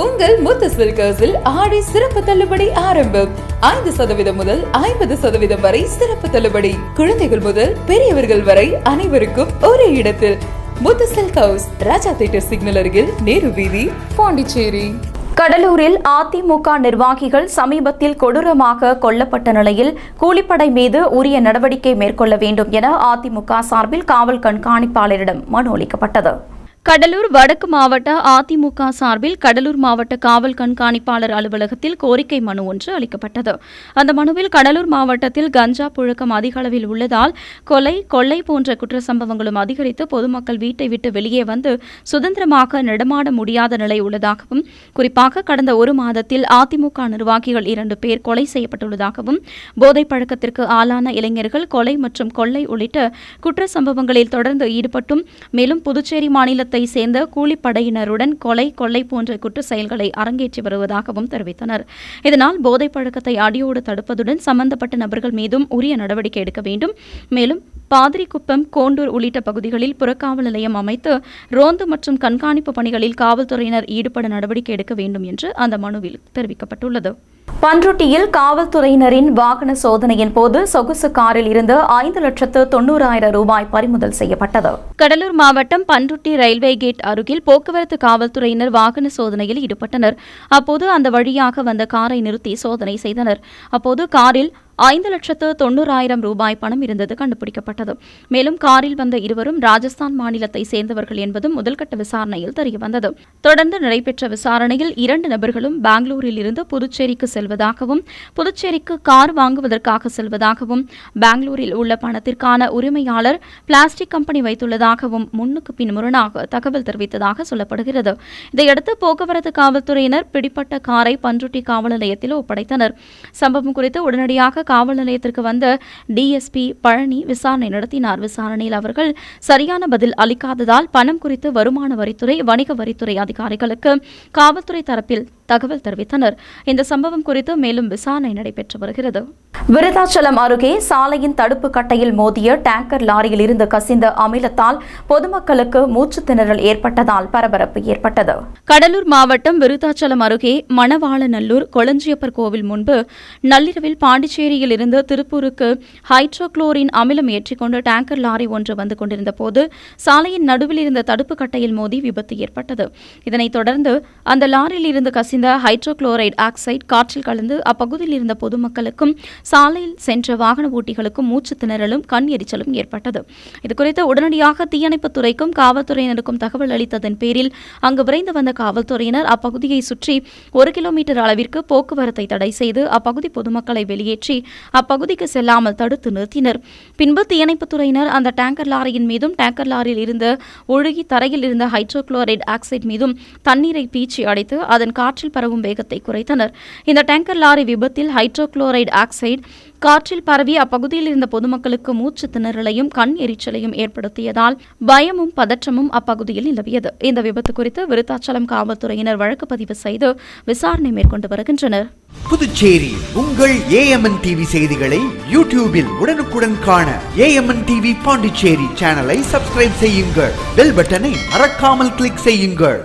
உங்கள் முத்து சில்கர்ஸில் ஆடி சிறப்பு தள்ளுபடி ஆரம்பம். ஐந்து சதவீதம் முதல் ஐம்பது சதவீதம் வரை சிறப்பு தள்ளுபடி. குழந்தைகள் முதல் பெரியவர்கள் வரை அனைவருக்கும் ஒரே இடத்தில். Muthu silk house Raja theatre signal அருகில் நேரு வீதி பாண்டிச்சேரி. கடலூரில் அதிமுக நிர்வாகிகள் சமீபத்தில் கொடூரமாக கொல்லப்பட்ட நிலையில் கூலிப்படை மீது உரிய நடவடிக்கை மேற்கொள்ள வேண்டும் என அதிமுக சார்பில் காவல் கண்காணிப்பாளரிடம் மனு அளிக்கப்பட்டது. கடலூர் வடக்கு மாவட்ட அதிமுக சார்பில் கடலூர் மாவட்ட காவல் கண்காணிப்பாளர் அலுவலகத்தில் கோரிக்கை மனு ஒன்று அளிக்கப்பட்டது. அந்த மனுவில் கடலூர் மாவட்டத்தில் கஞ்சா புழக்கம் அதிக அளவில் உள்ளதால் கொலை கொள்ளை போன்ற குற்ற சம்பவங்களும் அதிகரித்து பொதுமக்கள் வீட்டை விட்டு வெளியே வந்து சுதந்திரமாக நடமாட முடியாத நிலை உள்ளதாகவும் குறிப்பாக கடந்த ஒரு மாதத்தில் அதிமுக நிர்வாகிகள் இரண்டு பேர் கொலை செய்யப்பட்டுள்ளதாகவும் போதைப் பழக்கத்திற்கு ஆளான இளைஞர்கள் கொலை மற்றும் கொள்ளை உள்ளிட்ட குற்ற சம்பவங்களில் தொடர்ந்து ஈடுபட்டும் மேலும் புதுச்சேரி மாநிலத்தை சேர்ந்த கூலிப்படையினருடன் கொலை கொள்ளை போன்ற குற்ற செயல்களை அரங்கேற்றி வருவதாகவும் தெரிவித்தனர். இதனால் போதைப் பழக்கத்தை அடியோடு தடுப்பதுடன் சம்பந்தப்பட்ட நபர்கள் மீதும் உரிய நடவடிக்கை எடுக்க வேண்டும். மேலும் பாதிரிக்குப்பம் கோண்டூர் உள்ளிட்ட பகுதிகளில் புறக்காவல் நிலையம் அமைத்து ரோந்து மற்றும் கண்காணிப்பு பணிகளில் காவல்துறையினர் ஈடுபட நடவடிக்கை எடுக்க வேண்டும் என்று அந்த மனுவில் தெரிவிக்கப்பட்டுள்ளது. பன்ருட்டியில் காவல்துறையினரின் வாகன சோதனையின் போது சொகுசு காரில் இருந்து ஐந்து லட்சத்து தொண்ணூறாயிரம் ரூபாய் பறிமுதல் செய்யப்பட்டது. கடலூர் மாவட்டம் பன்ருட்டி ரயில்வே கேட் அருகில் போக்குவரத்து காவல்துறையினர் வாகன சோதனையில் ஈடுபட்டனர். அப்போது அந்த வழியாக வந்த காரை நிறுத்தி சோதனை செய்தனர். அப்போது காரில் ஐந்து லட்சத்து தொண்ணூறாயிரம் ரூபாய் பணம் இருந்தது கண்டுபிடிக்கப்பட்டது. மேலும் காரில் வந்த இருவரும் ராஜஸ்தான் மாநிலத்தை சேர்ந்தவர்கள் என்பதும் முதல்கட்ட விசாரணையில் தெரியவந்தது. தொடர்ந்து நடைபெற்ற விசாரணையில் இரண்டு நபர்களும் பெங்களூரில் இருந்து புதுச்சேரிக்கு செல்வதாகவும் புதுச்சேரிக்கு கார் வாங்குவதற்காக செல்வதாகவும் பெங்களூரில் உள்ள பணத்திற்கான உரிமையாளர் பிளாஸ்டிக் கம்பெனி வைத்துள்ளதாகவும் முன்னுக்கு பின் முரணாக தகவல் தெரிவித்ததாக சொல்லப்படுகிறது. இதையடுத்து போக்குவரத்து காவல்துறையினர் பிடிப்பட்ட காரை பன்ருட்டி காவல் நிலையத்தில் ஒப்படைத்தனர். சம்பவம் குறித்து உடனடியாக காவல் நிலையத்திற்கு வந்த டிஎஸ்பி பழனி விசாரணை நடத்தினார். விசாரணையில் அவர்கள் சரியான பதில் அளிக்காததால் பணம் குறித்து வருமான வரித்துறை வணிக வரித்துறை அதிகாரிகளுக்கு காவல்துறை தரப்பில் தகவல் தெரிவித்தனர். இந்த சம்பவம் குறித்து மேலும் விசாரணை நடைபெற்று வருகிறது. விருதாச்சலம் அருகே சாலையின் தடுப்பு கட்டையில் மோதிய டேங்கர் லாரியில் இருந்து கசிந்த அமிலத்தால் பொதுமக்களுக்கு மூச்சுத் திணறல் ஏற்பட்டதால் பரபரப்பு ஏற்பட்டது. கடலூர் மாவட்டம் விருதாச்சலம் அருகே மணவாளநல்லூர் கொளஞ்சியப்பர் கோவில் முன்பு நள்ளிரவில் பாண்டிச்சேரியில் இருந்து திருப்பூருக்கு ஹைட்ரோகுளோரின் அமிலம் ஏற்றிக்கொண்டு டேங்கர் லாரி ஒன்று வந்து கொண்டிருந்த போது சாலையின் நடுவில் இருந்த தடுப்பு கட்டையில் மோதி விபத்து ஏற்பட்டது. இதனைத் தொடர்ந்து அந்த லாரியில் இருந்து கசிந்த ஹைட்ரோகுளோரைடு ஆக்சைடு காற்றில் கலந்து அப்பகுதியில் இருந்த பொதுமக்களுக்கும் சாலையில் சென்ற வாகன ஓட்டிகளுக்கும் மூச்சு திணறலும் கண் எரிச்சலும் ஏற்பட்டது. இதுகுறித்து உடனடியாக தீயணைப்புத் துறைக்கும் காவல்துறையினருக்கும் தகவல் அளித்ததன் பேரில் அங்கு விரைந்து வந்த காவல்துறையினர் அப்பகுதியை சுற்றி ஒரு கிலோமீட்டர் அளவிற்கு போக்குவரத்தை தடை செய்து அப்பகுதி பொதுமக்களை வெளியேற்றி அப்பகுதிக்கு செல்லாமல் தடுத்து நிறுத்தினர். பின்பு தீயணைப்புத் துறையினர் அந்த டேங்கர் லாரியின் மீதும் டேங்கர் லாரியில் இருந்து ஒழுகி தரையில் இருந்த ஹைட்ரோகுளோரைடு ஆக்சைடு மீதும் தண்ணீரை பீச்சி அடைத்து அதன் காற்றில் காற்றில் பரவும் வேகத்தை குறைத்தனர். இந்த டேங்கர் லாரி விபத்தில் ஹைட்ரோகுளோரைடு ஆக்சைடு காற்றில் பரவி அப்பகுதியில் இருந்த பொதுமக்களுக்கு மூச்சு திணறலையும் கண் எரிச்சலையும் ஏற்படுத்தியதால் பயமும் பதற்றமும் அப்பகுதியில் நிலவியது. இந்த விபத்து குறித்து விருத்தாச்சலம் காவல்துறையினர் வழக்கு பதிவு செய்து விசாரணை மேற்கொண்டு வருகின்றனர். புதுச்சேரி உங்கள் ஏஎம்என் டிவி செய்திகளை யூடியூபில் உடனுக்குடன் காண ஏஎம்என் டிவி பாண்டிச்சேரி சேனலை சப்ஸ்கிரைப் செய்யுங்கள். பெல் பட்டனை மறக்காமல் கிளிக் செய்யுங்கள்.